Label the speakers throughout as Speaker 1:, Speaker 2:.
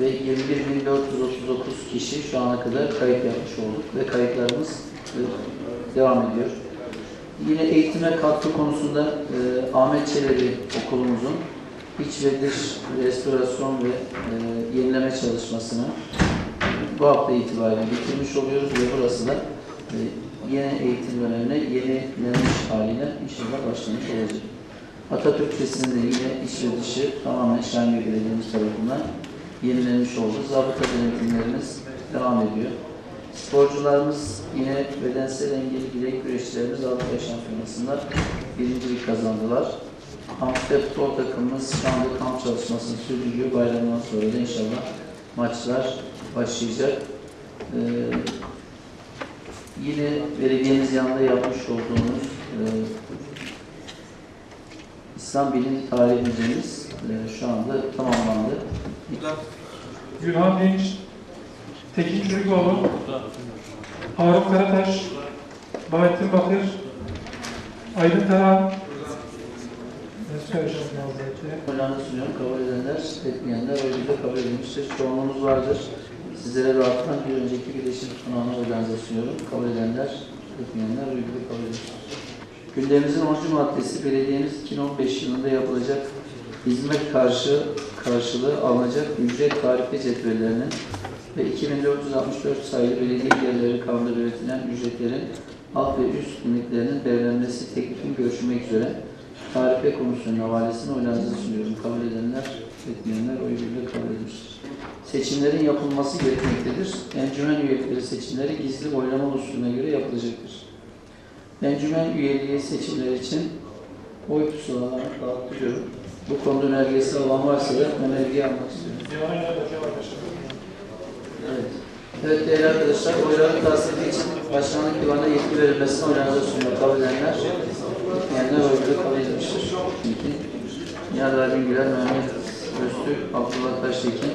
Speaker 1: ve 21.439 kişi şu ana kadar kayıt yapmış olduk ve kayıtlarımız e, devam ediyor. Yine eğitime katkı konusunda e, Ahmet Çelebi okulumuzun iç ve dış restorasyon ve e, yenileme çalışmasını bu hafta itibariyle bitirmiş oluyoruz ve burası da e, yeni eğitim dönemine yenilenmiş haline inşallah başlamış olacak. Atatürk Lisesi'nde yine iç ve dışı tamamen Şengül Belediye'miz tarafından yenilenmiş oldu. Zabıta denetimlerimiz devam ediyor. Sporcularımız yine bedensel engelli bilek güreşçilerimiz Avrupa Şampiyonası'nda birincilik kazandılar. Hamster futbol takımımız şu anda kamp çalışmasını sürdürüyor. Bayramdan sonra da inşallah maçlar başlayacak. Ee, yine belediyemiz yanında yapmış olduğumuz e, İslam Bilim Tarihi e, şu anda tamamlandı.
Speaker 2: Gülhan Dinç, Tekin Çürükoğlu, Harun Karataş, Bahattin Bakır, Aydın Taran?
Speaker 1: Oylarını sunuyorum. Kabul edenler, etmeyenler oyuyla kabul edilmiştir. Çoğunluğumuz vardır. Sizlere rahatlıkla bir önceki birleşim sunağını oylarınıza sunuyorum. Kabul edenler, etmeyenler oyuyla kabul edilmiştir. Gündemimizin 10. maddesi belediyemiz 2015 yılında yapılacak hizmet karşı karşılığı alınacak ücret tarife cetvellerinin ve 2464 sayılı belediye yerleri kanunda belirtilen ücretlerin alt ve üst limitlerinin belirlenmesi teklifin görüşmek üzere tarife komisyonunun havalesini oylarınıza sunuyorum. Kabul edenler, etmeyenler oy birliğiyle kabul edilmiştir. Seçimlerin yapılması gerekmektedir. Encümen üyelikleri seçimleri gizli oylama usulüne göre yapılacaktır. Encümen üyeliği seçimleri için oy pusulalarını dağıtıyorum. Bu konuda önergesi olan varsa da önergeyi almak istiyorum. Evet. Evet değerli arkadaşlar, oyların tahsili için başkanlık divanına yetki verilmesini oylarınıza sunuyor. Kabul edenler, etmeyenler oyları kabul edilmiştir. Nihat Aydın Güler, Mehmet Öztürk, Abdullah Taştekin.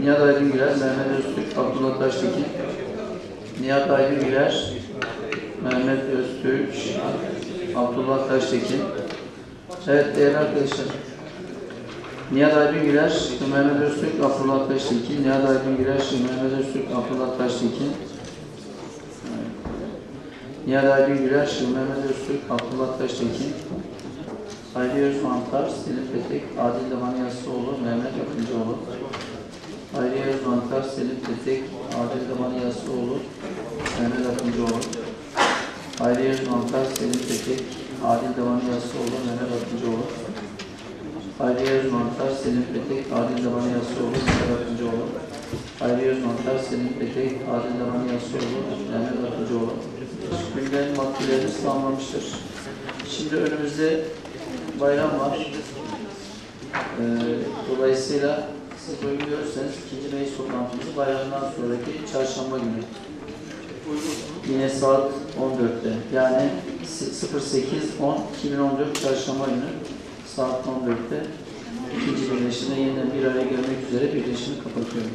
Speaker 1: Nihat Aydın Güler, Mehmet Öztürk, Abdullah Taştekin. Nihat Aydın Güler, Mehmet Öztürk, Abdullah Taştekin. Evet değerli arkadaşlar, Nihat Aydın Güler, Mehmet Öztürk, Abdullah Taştekin. Nihat Aydın Güler, Mehmet Öztürk, Abdullah Taştekin. Nihat Aydın Güler, Mehmet Öztürk, Abdullah Taştekin. Ali Özmantar, Selim Petek, Adil Daman Yassıoğlu, Mehmet Akıncıoğlu. Ali Özmantar, Selim Petek, Adil Daman Yassıoğlu, Mehmet Akıncıoğlu. Ali Özmantar, Selim Petek, Adil Daman Yassıoğlu, Mehmet Akıncıoğlu. Hayri Özmantar, Selim Petek, Adil Daman Yassıoğlu, Mehmet Akıncıoğlu. Hayri Özmantar, Selim Petek, Adil Daman Yassıoğlu, Mehmet Akıncıoğlu. Gündem maddelerimiz tamamlamıştır. Şimdi önümüzde bayram var. Ee, dolayısıyla siz uygun ikinci meclis toplantımızı bayramdan sonraki çarşamba günü. Yine saat 14'te. Yani 08-10-2014 çarşamba günü saat 14'te ikinci birleşimde yeniden bir araya gelmek üzere birleşimi kapatıyorum.